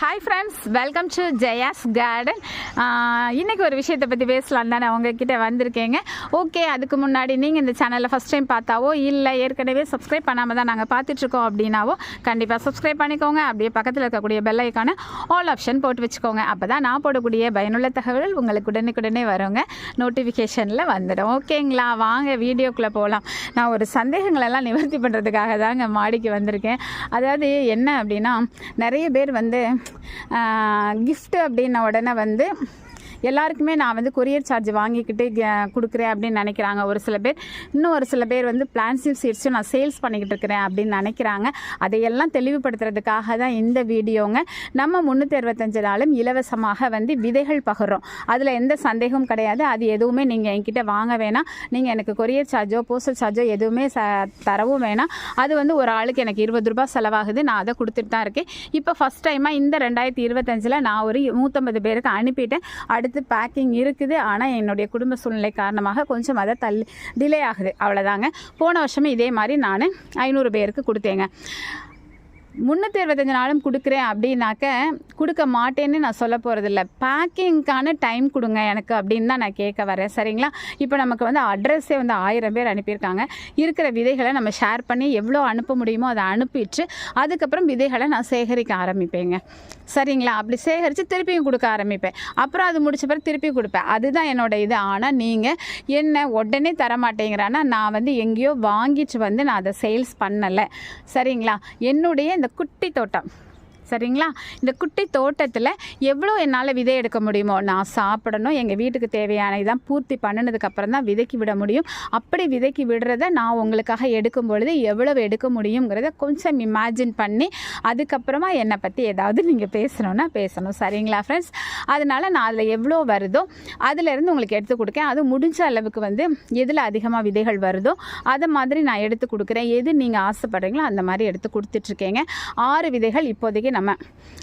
Hi friends welcome to Jaya's garden இன்றைக்கி ஒரு விஷயத்தை பற்றி பேசலாம் தானே அவங்கக்கிட்ட வந்திருக்கேங்க. ஓகே அதுக்கு முன்னாடி நீங்கள் இந்த சேனலில் ஃபஸ்ட் டைம் பார்த்தாவோ இல்லை ஏற்கனவே சப்ஸ்கிரைப் பண்ணாமல் தான் நாங்கள் பார்த்துட்ருக்கோம் அப்படின்னாவோ கண்டிப்பாக சப்ஸ்கிரைப் பண்ணிக்கோங்க. அப்படியே பக்கத்தில் இருக்கக்கூடிய பெல் ஐக்கான ஆல் ஆப்ஷன் போட்டு வச்சுக்கோங்க. அப்போ தான் நான் போடக்கூடிய பயனுள்ள தகவல் உங்களுக்கு உடனுக்குடனே வருங்க. நோட்டிஃபிகேஷனில் வந்துடும் ஓகேங்களா வாங்க வீடியோக்குள்ளே போகலாம் நான் ஒரு சந்தேகங்களெல்லாம் நிவர்த்தி பண்ணுறதுக்காக தாங்க மாடிக்கு வந்திருக்கேன். அதாவது என்ன அப்படின்னா நிறைய பேர் வந்து கிஃப்ட்டு அப்படின்ன உடனே வந்து எல்லாருக்குமே நான் வந்து கொரியர் சார்ஜ் வாங்கிக்கிட்டு க- கொடுக்குறேன் அப்படின்னு நினைக்கிறாங்க. ஒரு சில பேர் இன்னும் ஒரு சில பேர் வந்து பிளான்சிவ் சீட்ஸும் நான் சேல்ஸ் பண்ணிக்கிட்டு இருக்கிறேன் அப்படின்னு நினைக்கிறாங்க. அதையெல்லாம் தெளிவுபடுத்துறதுக்காக தான் இந்த வீடியோங்க. நம்ம முந்நூற்றி அறுபத்தஞ்சு நாளும் இலவசமாக வந்து விதைகள் பகிர்றோம். அதில் எந்த சந்தேகமும் கிடையாது. அது எதுவுமே நீங்கள் என்கிட்ட வாங்க வேணாம். நீங்கள் எனக்கு கொரியர் சார்ஜோ போஸ்டல் சார்ஜோ எதுவுமே ச தரவும் வேணாம். அது வந்து ஒரு ஆளுக்கு எனக்கு இருபது ரூபாய் செலவாகுது. நான் அதை கொடுத்துட்டு தான் இருக்கேன். இப்போ ஃபஸ்ட் டைமாக இந்த ரெண்டாயிரத்தி இருபத்தஞ்சில் நான் ஒரு நூற்றம்பது பேருக்கு அனுப்பிட்டேன். அடுத்து பேக்கிங் இருக்குது. ஆனால் என்னுடைய குடும்ப சூழ்நிலை காரணமாக கொஞ்சம் அதை தள்ளி டிலே ஆகுது. அவ்வளோதாங்க போன வருஷமே இதே மாதிரி நான் ஐநூறு பேருக்கு கொடுத்தேங்க. முந்நூற்றி இருபத்தஞ்சி நாளும் கொடுக்குறேன் அப்படின்னாக்க கொடுக்க மாட்டேன்னு நான் சொல்ல போகிறதில்ல பேக்கிங்க்கான டைம் கொடுங்க எனக்கு அப்படின்னு தான் நான் கேட்க வரேன். சரிங்களா? இப்போ நமக்கு வந்து அட்ரஸே வந்து ஆயிரம் பேர் அனுப்பியிருக்காங்க. இருக்கிற விதைகளை நம்ம ஷேர் பண்ணி எவ்வளோ அனுப்ப முடியுமோ அதை அனுப்பிட்டு அதுக்கப்புறம் விதைகளை நான் சேகரிக்க ஆரம்பிப்பேங்க. சரிங்களா? அப்படி சேகரித்து திருப்பியும் கொடுக்க ஆரம்பிப்பேன். அப்புறம் அது முடிச்ச பிறகு திருப்பி கொடுப்பேன். அதுதான் என்னோட இது. ஆனால் நீங்கள் என்ன உடனே தர மாட்டேங்கிறான்னா நான் வந்து எங்கேயோ வாங்கிட்டு வந்து நான் அதை சேல்ஸ் பண்ணலை. சரிங்களா? என்னுடைய இந்த குட்டி தோட்டம். சரிங்களா? இந்த குட்டி தோட்டத்தில் எவ்வளோ என்னால் விதை எடுக்க முடியுமோ நான் சாப்பிடணும் எங்கள் வீட்டுக்கு தேவையான இதான் பூர்த்தி பண்ணினதுக்கப்புறம் தான் விதைக்கு விட முடியும். அப்படி விதைக்கு விடுறத நான் உங்களுக்காக எடுக்கும் பொழுது எவ்வளவு எடுக்க முடியுங்கிறத கொஞ்சம் இமேஜின் பண்ணி அதுக்கப்புறமா என்னை பற்றி ஏதாவது நீங்கள் பேசணுன்னா பேசணும். சரிங்களா ஃப்ரெண்ட்ஸ் அதனால் நான் அதில் எவ்வளோ வருதோ அதிலேருந்து உங்களுக்கு எடுத்து கொடுக்கேன். அது முடிஞ்ச அளவுக்கு வந்து எதில் அதிகமாக விதைகள் வருதோ அதை மாதிரி நான் எடுத்து கொடுக்குறேன். எது நீங்கள் ஆசைப்படுறீங்களோ அந்த மாதிரி எடுத்து கொடுத்துட்ருக்கேங்க ஆறு விதைகள் இப்போதைக்கு நம்ம.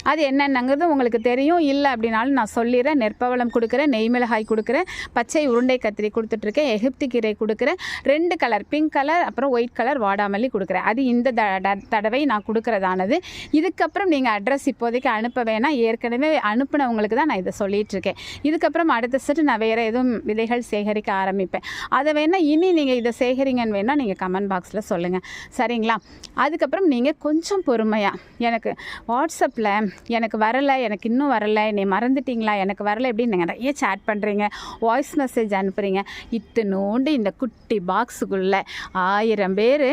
அது என்னென்னங்கிறது உங்களுக்கு தெரியும். இல்லை அப்படின்னாலும் நான் சொல்லிடுறேன். நெற்பவளம் கொடுக்குறேன். நெய் மிளகாய் கொடுக்குறேன். பச்சை உருண்டை கத்திரி கொடுத்துட்ருக்கேன். எகிப்தி கீரை கொடுக்குறேன். ரெண்டு கலர் பிங்க் கலர் அப்புறம் ஒயிட் கலர் வாடாமல்லி கொடுக்குறேன். அது இந்த த- தடவை நான் கொடுக்குறதானது. இதுக்கப்புறம் நீங்கள் அட்ரஸ் இப்போதைக்கு அனுப்ப வேணாம். ஏற்கனவே அனுப்புனவங்களுக்கு தான் நான் இதை சொல்லிகிட்ருக்கேன் இதுக்கப்புறம் அடுத்த செட்டு நான் வேறு எதுவும் விதைகள் சேகரிக்க ஆரம்பிப்பேன். அதை வேணால் இனி நீங்கள் இதை சேகரிங்கன்னு வேணால் நீங்கள் கமெண்ட் பாக்ஸில் சொல்லுங்கள் சரிங்களா? அதுக்கப்புறம் நீங்கள் கொஞ்சம் பொறுமையாக எனக்கு வாட்ஸ்அப்பில் எனக்கு வரலை எனக்கு இன்னும் வரலை நீ மறந்துட்டீங்களா எனக்கு வரலை அப்படின்னு நீங்கள் நிறைய சேட் பண்ணுறீங்க வாய்ஸ் மெசேஜ் அனுப்புகிறீங்க இத்தனோண்டு இந்த குட்டி பாக்ஸுக்குள்ளே ஆயிரம் பேர்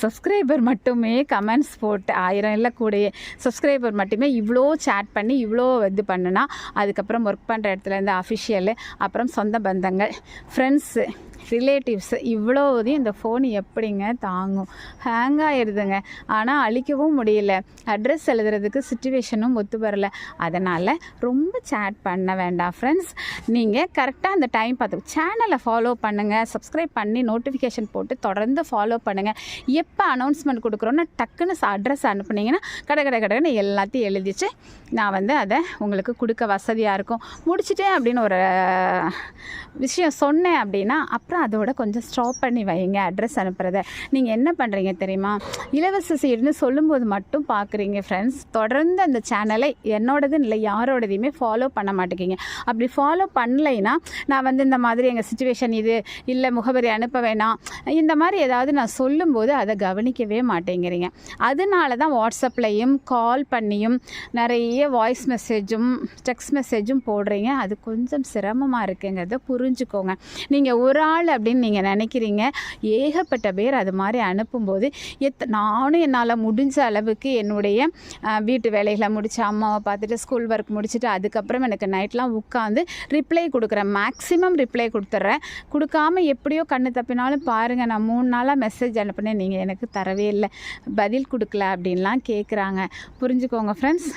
சப்ஸ்கிரைபர் மட்டுமே கமெண்ட்ஸ் போட்டு ஆயிரம் இல்லை கூடயே சப்ஸ்கிரைபர் மட்டுமே இவ்வளோ சேட் பண்ணி இவ்வளோ இது பண்ணுனா அதுக்கப்புறம் ஒர்க் பண்ணுற இடத்துலேருந்து அஃபிஷியலு அப்புறம் சொந்த பந்தங்கள் ஃப்ரெண்ட்ஸு ரிலேட்டிவ்ஸ் இவ்வளோதையும் இந்த ஃபோன் எப்படிங்க தாங்கும்? ஹேங் ஆயிடுதுங்க ஆனால் அழிக்கவும் முடியல. அட்ரஸ் எழுதுறதுக்கு சுச்சுவேஷனும் ஒத்து வரல. அதனால் ரொம்ப சேட் பண்ண வேண்டாம் ஃப்ரெண்ட்ஸ் நீங்கள் கரெக்டாக அந்த டைம் பார்த்து சேனலை ஃபாலோ பண்ணுங்கள் சப்ஸ்கிரைப் பண்ணி நோட்டிஃபிகேஷன் போட்டு தொடர்ந்து ஃபாலோ பண்ணுங்கள் எப்போ அனௌன்ஸ்மெண்ட் கொடுக்குறோன்னா டக்குன்னு அட்ரஸ் அனுப்புனீங்கன்னா கடை கடை கடைன்னு எல்லாத்தையும் எழுதிச்சு நான் வந்து அதை உங்களுக்கு கொடுக்க வசதியாக இருக்கும். முடிச்சிட்டேன் அப்படின்னு ஒரு விஷயம் சொன்னேன் அப்படின்னா அப்புறம் அதோட கொஞ்சம் ஸ்டாப் பண்ணி வைங்க அட்ரஸ் அனுப்புகிறத நீங்கள் என்ன பண்ணுறீங்க தெரியுமா? இலவச சீடுன்னு சொல்லும்போது மட்டும் பார்க்குறீங்க ஃப்ரெண்ட்ஸ் தொடர்ந்து அந்த சேனலை என்னோடதுன்னு இல்லை யாரோடதையுமே ஃபாலோ பண்ண மாட்டேங்கிங்க அப்படி ஃபாலோ பண்ணலைன்னா நான் வந்து இந்த மாதிரி எங்கள் சுச்சுவேஷன் இது இல்லை முகவரி அனுப்ப வேணாம். இந்த மாதிரி ஏதாவது நான் சொல்லும்போது அதை கவனிக்கவே மாட்டேங்கிறீங்க. அதனால தான் வாட்ஸ்அப்லேயும் கால் பண்ணியும் நிறைய வாய்ஸ் மெசேஜும் டெக்ஸ்ட் மெசேஜும் போடுறீங்க. அது கொஞ்சம் சிரமமாக இருக்குங்கிறத புரிஞ்சுக்கோங்க. நீங்கள் ஒரு ஆள் அப்படின்னு நீங்கள் நினைக்கிறீங்க? ஏகப்பட்ட பேர் அது மாதிரி அனுப்பும்போது எத் நானும் என்னால் முடிஞ்ச அளவுக்கு என்னுடைய வீட்டு வேலைகளை முடித்து அம்மாவை பார்த்துட்டு ஸ்கூல் ஒர்க் முடிச்சுட்டு அதுக்கப்புறம் எனக்கு நைட்லாம் உட்காந்து ரிப்ளை கொடுக்குறேன். மேக்ஸிமம் ரிப்ளை கொடுத்துட்றேன். கொடுக்காம எப்படியோ கண்ணு தப்பினாலும் பாருங்கள் நான் மூணு நாளாக மெசேஜ் அனுப்புனேன். நீங்கள் எனக்கு தரவே இல்லை. பதில் கொடுக்கல அப்படின்லாம் கேட்குறாங்க புரிஞ்சுக்கோங்க ஃப்ரெண்ட்ஸ்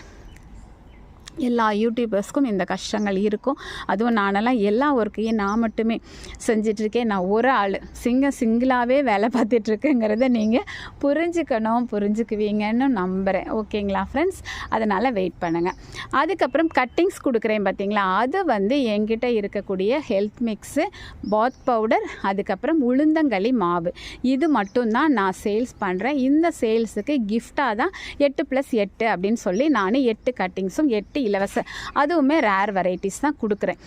எல்லா யூடியூபர்ஸ்க்கும் இந்த கஷ்டங்கள் இருக்கும். அதுவும் நானெல்லாம் எல்லா ஒர்க்கையும் நான் மட்டுமே செஞ்சிட்ருக்கேன். நான் ஒரு ஆள். சிங்க சிங்கிளாகவே வேலை பார்த்துட்ருக்கேங்கிறத நீங்கள் புரிஞ்சுக்கணும் புரிஞ்சுக்குவீங்கன்னு நம்புகிறேன் ஓகேங்களா ஃப்ரெண்ட்ஸ் அதனால் வெயிட் பண்ணுங்கள் அதுக்கப்புறம் கட்டிங்ஸ் கொடுக்குறேன் பார்த்தீங்களா அது வந்து என்கிட்ட இருக்கக்கூடிய ஹெல்த் மிக்ஸு பாத் பவுடர் அதுக்கப்புறம் உளுந்தங்களி மாவு. இது மட்டும்தான் நான் சேல்ஸ் பண்ணுறேன் இந்த சேல்ஸுக்கு கிஃப்டாக தான் எட்டு ப்ளஸ் எட்டு அப்படின்னு சொல்லி நான் எட்டு கட்டிங்ஸும் எட்டு இலவச அதுவுமே ரேர் வெரைட்டிஸ் தான் கொடுக்குறேன்.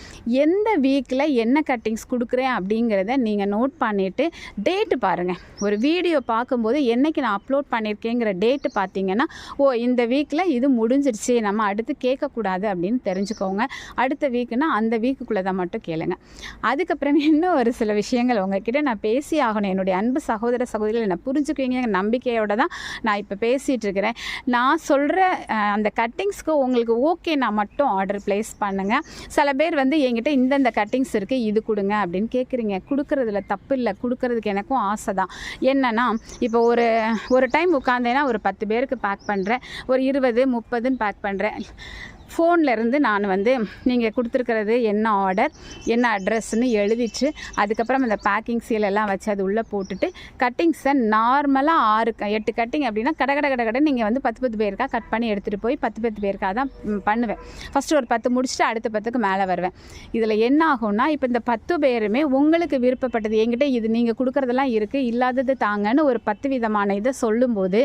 எந்த வீக்கில் என்ன கட்டிங்ஸ் கொடுக்குறேன் அப்படிங்கிறத நீங்கள் நோட் பண்ணிவிட்டு டேட்டு பாருங்கள் ஒரு வீடியோ பார்க்கும்போது என்னைக்கு நான் அப்லோட் பண்ணியிருக்கேங்கிற டேட்டு பார்த்தீங்கன்னா ஓ இந்த வீக்கில் இது முடிஞ்சிருச்சு நம்ம அடுத்து கேட்கக்கூடாது அப்படின்னு தெரிஞ்சுக்கோங்க. அடுத்த வீக்குனா அந்த வீக்குக்குள்ளே தான் மட்டும் கேளுங்க. அதுக்கப்புறம் இன்னும் ஒரு சில விஷயங்கள் உங்ககிட்ட நான் பேசி ஆகணும். என்னுடைய அன்பு சகோதர சகோதரிகள் என்னை புரிஞ்சுக்குவீங்க நம்பிக்கையோட தான் நான் இப்போ பேசிகிட்டு இருக்கிறேன். நான் சொல்கிற அந்த கட்டிங்ஸ்க்கு உங்களுக்கு ஓகேனா மட்டும் ஆர்டர் ப்ளேஸ் பண்ணுங்கள் சில பேர் வந்து என்கிட்ட இந்தந்த கட்டிங்ஸ் இருக்குது இது கொடுங்க அப்படின்னு கேட்குறீங்க கொடுக்குறதுல தப்பு இல்லை. கொடுக்குறதுக்கு எனக்கும் ஆசை தான். என்னென்னா இப்போ ஒரு ஒரு டைம் உட்காந்தேன்னா ஒரு பத்து பேருக்கு பேக் பண்ணுறேன் ஒரு இருபது முப்பதுன்னு பேக் பண்ணுறேன் ஃபோன்லேருந்து நான் வந்து நீங்கள் கொடுத்துருக்கிறது என்ன ஆர்டர் என்ன அட்ரஸ்ன்னு எழுதிச்சு அதுக்கப்புறம் அந்த பேக்கிங் சீல் எல்லாம் வச்சு அது உள்ளே போட்டுட்டு கட்டிங்ஸை நார்மலாக ஆறு க- எட்டு கட்டிங் அப்படின்னா கட கட கடை கடை நீங்கள் வந்து பத்து பத்து பேருக்கா கட் பண்ணி எடுத்துகிட்டு போய் பத்து பத்து பேருக்காக தான் பண்ணுவேன். ஃபஸ்ட்டு ஒரு பத்து முடிச்சுட்டு அடுத்த பத்துக்கு மேலே வருவேன். இதில் என்ன ஆகும்னா இப்போ இந்த பத்து பேருமே உங்களுக்கு விருப்பப்பட்டது. என்கிட்ட இது நீங்கள் கொடுக்குறதெல்லாம் இருக்குது இல்லாதது தாங்கன்னு ஒரு பத்து விதமான இதை சொல்லும்போது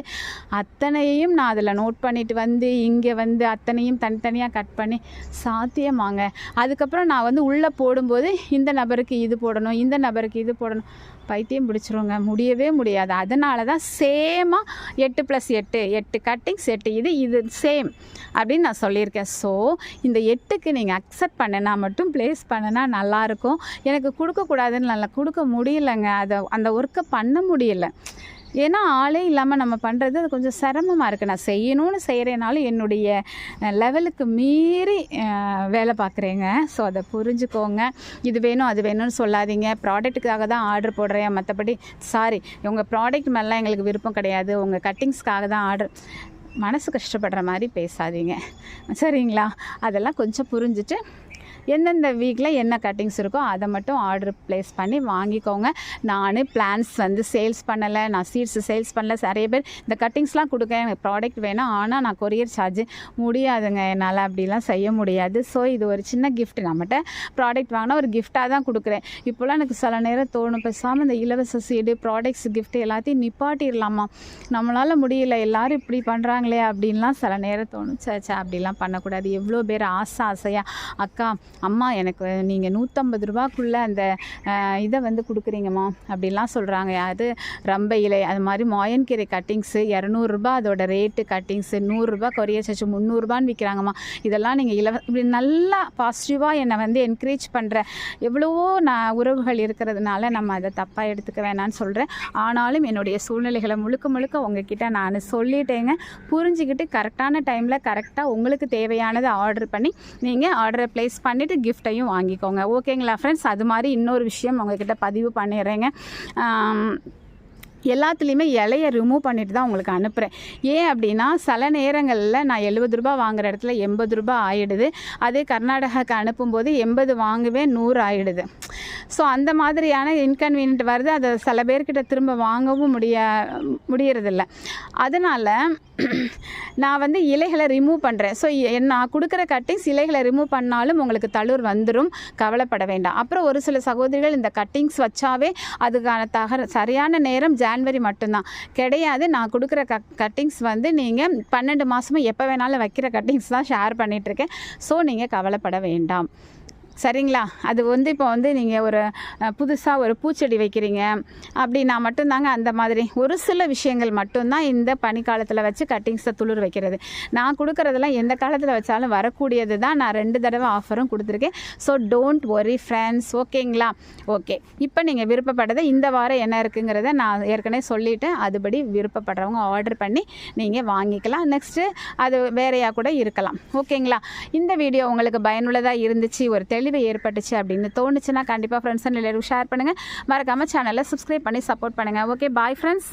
அத்தனையும் நான் அதில் நோட் பண்ணிட்டு வந்து இங்கே வந்து அத்தனையும் தனித்தனியாக கட் பண்ணி சாத்தியமாங்க. அதுக்கப்புறம் நான் வந்து உள்ளே போடும்போது இந்த நபருக்கு இது போடணும் இந்த நபருக்கு இது போடணும். பைத்தியம் பிடிச்சிருங்க. முடியவே முடியாது. அதனால தான் சேமாக எட்டு ப்ளஸ் எட்டு எட்டு கட்டிங்ஸ் எட்டு இது இது சேம் அப்படின்னு நான் சொல்லியிருக்கேன். ஸோ இந்த எட்டுக்கு நீங்கள் அக்செப்ட் பண்ணினா மட்டும் ப்ளேஸ் பண்ணினா நல்லாயிருக்கும். எனக்கு கொடுக்கக்கூடாதுன்னு நல்லா கொடுக்க முடியலைங்க. அதை அந்த ஒர்க்கை பண்ண முடியல. ஏன்னா ஆளே இல்லாமல் நம்ம பண்ணுறது அது கொஞ்சம் சிரமமாக இருக்குது நான் செய்யணும்னு செய்கிறேனாலும் என்னுடைய லெவலுக்கு மீறி வேலை பார்க்குறேங்க ஸோ அதை புரிஞ்சுக்கோங்க. இது வேணும் அது வேணும்னு சொல்லாதீங்க. ப்ராடக்ட்டுக்காக தான் ஆர்டர் போடுறேன். மற்றபடி சாரி உங்கள் ப்ராடக்ட் மேலாம் எங்களுக்கு விருப்பம் கிடையாது. உங்கள் கட்டிங்ஸ்க்காக தான் ஆர்டர் மனசு கஷ்டப்படுற மாதிரி பேசாதீங்க. சரிங்களா? அதெல்லாம் கொஞ்சம் புரிஞ்சுட்டு எந்தெந்த வீக்கில் என்ன கட்டிங்ஸ் இருக்கோ அதை மட்டும் ஆர்டர் ப்ளேஸ் பண்ணி வாங்கிக்கோங்க. நான் பிளான்ஸ் வந்து சேல்ஸ் பண்ணலை நான் சீட்ஸ் சேல்ஸ் பண்ணல. நிறைய பேர் இந்த கட்டிங்ஸ்லாம் கொடுக்க எனக்கு ப்ராடக்ட் வேணும். ஆனால் நான் கொரியர் சார்ஜ் முடியாதுங்க. என்னால் அப்படிலாம் செய்ய முடியாது. ஸோ இது ஒரு சின்ன கிஃப்ட் நம்மகிட்ட ப்ராடக்ட் வாங்கினா ஒரு கிஃப்டாக தான் கொடுக்குறேன். இப்போலாம் எனக்கு சில நேரம் தோணும் பேசாமல் இந்த இலவச சீடு ப்ராடக்ட்ஸ் கிஃப்ட் எல்லாத்தையும் நிப்பாட்டிடலாமா? நம்மளால் முடியல. எல்லாரும் இப்படி பண்ணுறாங்களே அப்படின்லாம் சில நேரம் தோணும். சே சே அப்படிலாம் பண்ணக்கூடாது. எவ்வளோ பேர் ஆசை ஆசையாக அக்கா அம்மா எனக்கு நீங்கள் நூற்றம்பது ரூபாக்குள்ளே அந்த இதை வந்து கொடுக்குறீங்கம்மா அப்படிலாம் சொல்கிறாங்க அது ரம்ப இலை அது மாதிரி மாயன்கீரை கட்டிங்ஸு இரநூறுபா அதோட ரேட்டு கட்டிங்ஸு நூறுரூபா கொரிய சச்சு முந்நூறுபான்னு விற்கிறாங்கம்மா இதெல்லாம் நீங்கள் இலவ இப்படி நல்லா பாசிட்டிவாக என்னை வந்து என்கரேஜ் பண்ணுற எவ்வளவோ நான் உறவுகள் இருக்கிறதுனால நம்ம அதை தப்பாக எடுத்துக்க வேணாம்னு சொல்கிறேன் ஆனாலும் என்னுடைய சூழ்நிலைகளை முழுக்க முழுக்க உங்ககிட்ட நான் சொல்லிட்டேங்க. புரிஞ்சுக்கிட்டு கரெக்டான டைமில் கரெக்டாக உங்களுக்கு தேவையானதை ஆர்டர் பண்ணி நீங்கள் ஆர்டரை ப்ளேஸ் பண்ணி பண்ணிவிட்டு கிஃப்ட்டையும் வாங்கிக்கோங்க. ஓகேங்களா ஃப்ரெண்ட்ஸ் அது மாதிரி இன்னொரு விஷயம் உங்ககிட்ட பதிவு பண்ணிடுறேங்க. எல்லாத்துலேயுமே இலைய ரிமூவ் பண்ணிட்டு தான் உங்களுக்கு அனுப்புகிறேன் ஏன் அப்படின்னா சில நேரங்களில் நான் எழுபது ரூபா வாங்குற இடத்துல எண்பது ரூபா ஆகிடுது அதே கர்நாடகாவுக்கு அனுப்பும்போது எண்பது வாங்குவேன் நூறு ஆகிடுது ஸோ அந்த மாதிரியான இன்கன்வீனியன்ட் வருது. அதை சில பேர்கிட்ட திரும்ப வாங்கவும் முடிய முடியறதில்ல. அதனால் நான் வந்து இலைகளை ரிமூவ் பண்ணுறேன் ஸோ நான் கொடுக்குற கட்டிங்ஸ் இலைகளை ரிமூவ் பண்ணாலும் உங்களுக்கு தளூர் வந்துடும் கவலைப்பட வேண்டாம். அப்புறம் ஒரு சில சகோதரிகள் இந்த கட்டிங்ஸ் வச்சாவே அதுக்கான தகர சரியான நேரம் ஜ ஜான்வரி மட்டும்தான். கிடையாது நான் கொடுக்குற க கட்டிங்ஸ் வந்து நீங்கள் பன்னெண்டு மாதமும் எப்போ வேணாலும் வைக்கிற கட்டிங்ஸ் தான் ஷேர் பண்ணிகிட்ருக்கேன் ஸோ நீங்கள் கவலைப்பட வேண்டாம். சரிங்களா? அது வந்து இப்போ வந்து நீங்கள் ஒரு புதுசாக ஒரு பூச்செடி வைக்கிறீங்க அப்படின்னா மட்டும்தாங்க அந்த மாதிரி. ஒரு சில விஷயங்கள் மட்டும்தான் இந்த பனிக்காலத்தில் வச்சு கட்டிங்ஸை துளிர் வைக்கிறது. நான் கொடுக்குறதெல்லாம் எந்த காலத்தில் வச்சாலும் வரக்கூடியது தான் நான் ரெண்டு தடவை ஆஃபரும் கொடுத்துருக்கேன். ஸோ டோன்ட் ஒரி ஃப்ரெண்ட்ஸ் ஓகேங்களா? ஓகே. இப்போ நீங்கள் விருப்பப்பட்டதை இந்த வாரம் என்ன இருக்குங்கிறத நான் ஏற்கனவே சொல்லிவிட்டேன் அதுபடி விருப்பப்படுறவங்க ஆர்டர் பண்ணி நீங்கள் வாங்கிக்கலாம். நெக்ஸ்ட்டு அது வேறையாக கூட இருக்கலாம். ஓகேங்களா? இந்த வீடியோ உங்களுக்கு பயனுள்ளதாக இருந்துச்சு. ஒரு தெளிவு ஏற்பட்டுச்சு அப்படின்னு தோணுச்சுன்னா கண்டிப்பாக ஃப்ரெண்ட்ஸ் அண்ட் ஷேர் பண்ணுங்கள் மறக்காமல் சேனலை சப்ஸ்கிரைப் பண்ணி சப்போர்ட் பண்ணுங்கள் ஓகே பாய் ஃப்ரெண்ட்ஸ்